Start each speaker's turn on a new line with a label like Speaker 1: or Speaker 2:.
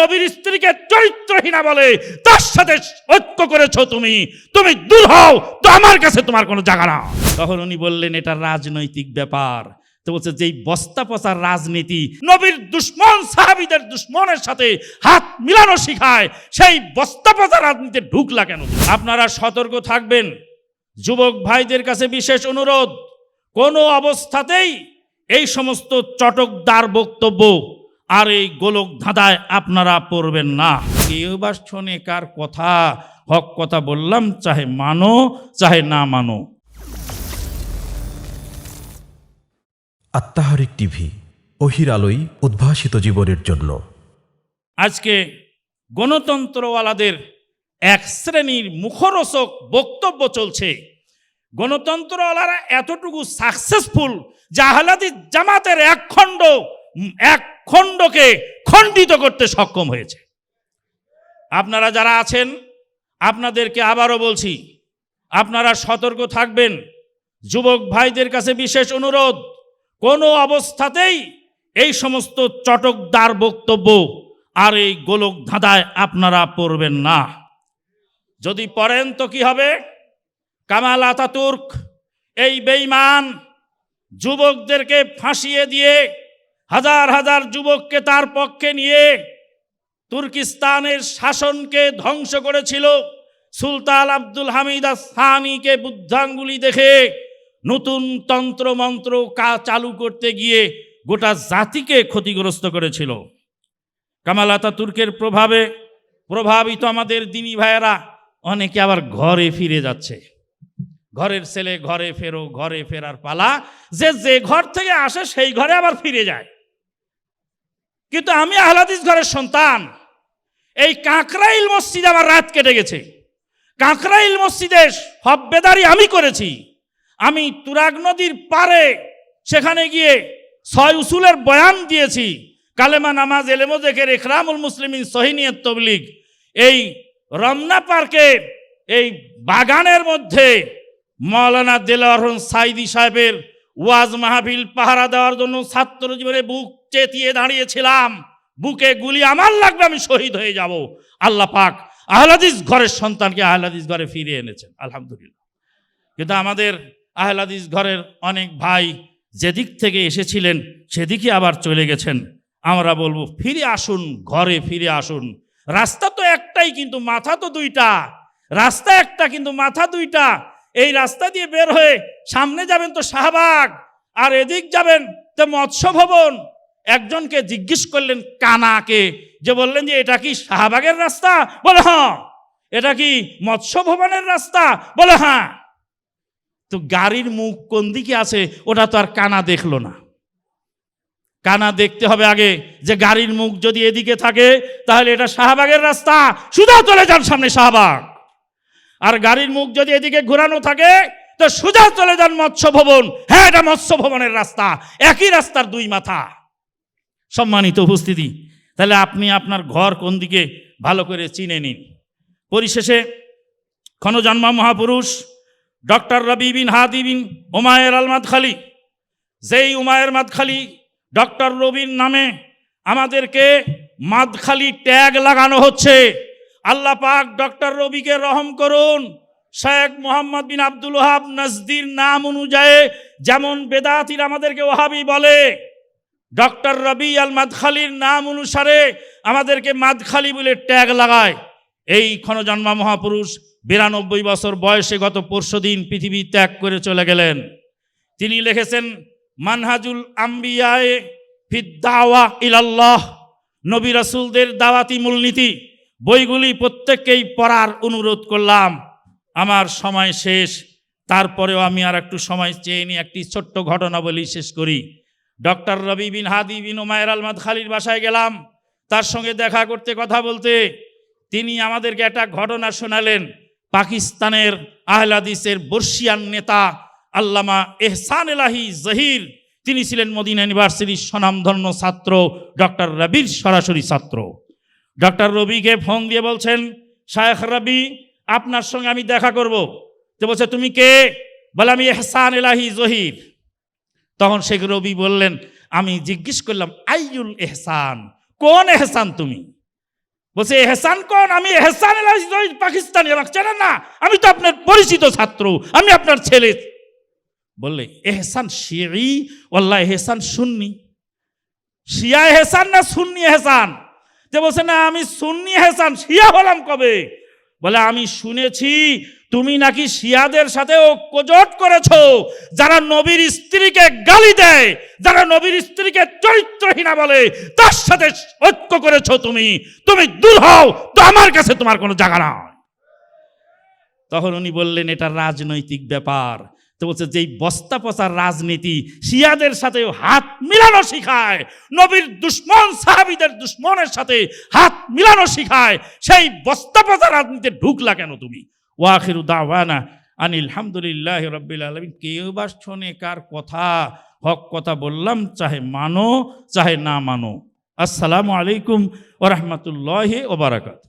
Speaker 1: নবীর স্ত্রীকে চরিত্রহীনা বলে, তার সাথে ঐক্য করেছ তুমি। তুমি দূর হও, তো আমার কাছে তোমার কোনো জায়গা না। তখন উনি বললেন, এটা রাজনৈতিক ব্যাপার। তো বলছে, যেই বস্তা পচার রাজনীতি, নবীর দুশ্মন, সাহাবিদের দুশ্মনের সাথে হাত মিলানো শিখায়, সেই বস্তা পচা রাজনীতিতে ঢুকলা কেন আপনারা সতর্ক থাকবেন। যুবক ভাইদের কাছে বিশেষ অনুরোধ, কোনো অবস্থাতেই এই সমস্ত চটকদার বক্তব্য আর এই গোলক ধাঁধায় আপনারা পড়বেন না। কেউ বা শোনে কার কথা? হক কথা বললাম চাহে মানো চাহে না মানো।
Speaker 2: আত্মাহারিক টিভি অহির আলোই উদ্ভাসিত জীবনের জন্য।
Speaker 1: আজকে গণতন্ত্রওয়ালাদের এক শ্রেণির মুখরোচক বক্তব্য চলছে। গণতন্ত্রওয়ালারা এতটুকু সাকসেসফুল জাহালাদি জামাতের এক খণ্ড উম, এক খণ্ডকে খণ্ডিত করতে সক্ষম হয়েছে। আপনারা যারা আছেন, আপনাদেরকে আবারও বলছি, আপনারা সতর্ক থাকবেন। যুবক ভাইদের কাছে বিশেষ অনুরোধ, কোনো অবস্থাতেই এই সমস্ত চটকদার বক্তব্য আর এই গোলক ধাঁধায় আপনারা পড়বেন না। যদি পড়েন তো কি হবে? কামাল আতাতুর্ক, এই বেইমান যুবকদেরকে ফাঁসিয়ে দিয়ে হাজার হাজার যুবককে তার পক্ষে নিয়ে তুর্কিস্তানের শাসনকে ধ্বংস করেছিল। সুলতান আব্দুল হামিদ সানিকে বুদ্ধাঙ্গুলি দেখে নতুন তন্ত্র মন্ত্র কা চালু করতে গিয়ে গোটা জাতিকে ক্ষতিগ্রস্ত করেছিল। কামাল তুর্কের প্রভাবে প্রভাবিত আমাদের দিনী ভাইয়েরা, অনেকে আবার ঘরে ফিরে যাচ্ছে। ঘরের ছেলে ঘরে ফেরো, ঘরে ফেরার পালা। যে যে ঘর থেকে আসে, সেই ঘরে আবার ফিরে যায়। কিন্তু আমি আহলাদিস ঘরের সন্তান। এই কাঁকরাইল মসজিদে আমার রাত কেটে গেছে। কাঁকরাইল মসজিদে হব্বেদারি আমি করেছি। আমি তুরাগ নদীর পারে সেখানে গিয়ে ছয় উসুলের বয়ান দিয়েছি। কালেমা নামাজ এলেমো দেখে রেখরামুল মুসলিমিন সহিনিয়ত তবলিগ। এই রমনা পার্কের এই বাগানের মধ্যে মৌলানা দেলাহরন সাইদি সাহেবের ওয়াজ মাহফিল পাহারা দেওয়ার জন্য ছাত্র জীবনে বুক চেতিয়ে দাঁড়িয়েছিলাম। বুকে গুলি আমার লাগবে, আমি শহীদ হয়ে যাব। আল্লাহ পাক আহলাদিস ঘরের সন্তানকে আহলাদিস ঘরে ফিরিয়ে এনেছেন, আলহামদুলিল্লাহ। কিন্তু আমাদের আহলাদিস ঘরের অনেক ভাই যেদিক থেকে এসেছিলেন, সেদিকে আবার চলে গেছেন। আমরা বলব, ফিরে আসুন, ঘরে ফিরে আসুন। রাস্তা তো একটাই, কিন্তু মাথা তো দুইটা। রাস্তা একটা, কিন্তু মাথা দুইটা। এই রাস্তা দিয়ে বের হয়ে সামনে যাবেন তো শাহবাগ, আর এদিক যাবেন তো মৎস্য ভবন একজনকে জিজ্ঞেস করলেন, কানাকে? যে বললেন যে, এটা কি শাহবাগের রাস্তা? বলে হ্যাঁ। এটা কি মৎস্য ভবনের রাস্তা? বলে হ্যাঁ। তো গাড়ির মুখ কোন দিকে আছে, ওটা তো আর কানা দেখল না। কানা দেখতে হবে আগে যে গাড়ির মুখ যদি এদিকে থাকে, তাহলে এটা শাহবাগের রাস্তা। সুদা চলে যান সামনে শাহবাগ। আর গাড়ির মুখ যদি এদিকে ঘোরানো থাকে, তো সোজা চলে যান মৎস্য ভবন হ্যাঁ এটা মৎস্য ভবনের রাস্তা। একই রাস্তার দুই মাথা। সম্মানিত উপস্থিতি, তাহলে আপনি আপনার ঘর কোন দিকে ভালো করে চিনে নিন। পরিশেষে ক্ষণজন্মা মহাপুরুষ, doctor Rabee bin Hadi bin Umair al Madkhali যেই উমায়ের মাদখালি ডক্টর রবির নামে আমাদেরকে মাদখালি ট্যাগ লাগানো হচ্ছে। আল্লাহ পাক ডক্টর রবিকে রহম করুন। শেখ মোহাম্মদ বিন আব্দুল ওহাব নজদির নাম অনুযায়ী যেমন বেদাতির আমাদেরকে ওহাবি বলে, ডক্টর রবি আল মাদখালির নাম অনুসারে আমাদেরকে মাদখালি বলে ট্যাগ লাগায়। এই ক্ষণজন্মা মহাপুরুষ বিরানব্বই বছর বয়সে গত পরশুদিন পৃথিবী ত্যাগ করে চলে গেলেন। তিনি লিখেছেন, মানহাজুল আম্বিয়ায়ে ফিদ্দাওয়া ইলাল্লাহ, নবী রাসূলদের দাওয়াতি মূলনীতি বইগুলি প্রত্যেককেই পড়ার অনুরোধ করলাম। আমার সময় শেষ। তারপরেও আমি আর একটু সময় চেয়ে নিয়ে একটি ছোট্ট ঘটনা বলি শেষ করি। ডক্টর রবি বিন হাদি বিন ওমায়ের আলমাদ খালির বাসায় গেলাম। তার সঙ্গে দেখা করতে, কথা বলতে। তিনি আমাদেরকে একটা ঘটনা শোনালেন। পাকিস্তানের আহলাদিসের বর্ষিয়ান নেতা আল্লামা এহসান এলাহি জহির। তিনি ছিলেন মদিনা ইউনিভার্সিটির স্বনামধন্য ছাত্র, ডক্টর রবির সরাসরি ছাত্র। ডক্টর রবিকে ফোন দিয়ে বলছেন, শায়েখ রবি, আপনার সঙ্গে আমি দেখা করব। তো বলছে, তুমি কে? বলে, আমি এহসান এলাহি জহির। তখন শেখ রবি বললেন, আমি জিজ্ঞেস করলাম আইউল এহসান, কোন এহসান তুমি? বলছে, এহসান কোন? আমি এহসান এল আজিজ পাকিস্তানি। আমাকে চেনেন না? আমি তো আপনার পরিচিত ছাত্র, আমি আপনার ছেলে। বললে, এহসান শিয়াই ওল্লাহ এহসান সুন্নি। শিয়া এহসান না সুন্নি এহসান? যে বলছে, না, আমি সুন্নি এহসান শিয়া হলাম কবে? বলে, আমি শুনেছি, তুমি নাকি শিয়াদের সাথে ঐক্যজোট করেছ, যারা নবীর স্ত্রীকে গালি দেয়, যারা নবীর স্ত্রীকে চরিত্রহীনা বলে, তার সাথে ঐক্য করেছ তুমি। তুমি দূর হও, তো আমার কাছে তোমার কোনো জায়গা নয় তখন উনি বললেন, এটা রাজনৈতিক ব্যাপার। তো বলছে, যেই বস্তা পচার রাজনীতি, শিয়াদের সাথে হাত মিলানো শিখায়, নবীর দুশ্মন, সাহাবিদের দুশ্মনের সাথে হাত মিলানো শিখায়, সেই বস্তা পচা রাজনীতিতে ঢুকলা কেন তুমি? ওয়াখিরু দাওয়ানা আনিল হামদুলিল্লাহ রব্বিল আলমিন। কেউ বা শোনে কার কথা? হক কথা বললাম, চাহে মানো, চাহে না মানো। আসসালামু আলাইকুম ওরহমতুল্লাহ ওবরাকাত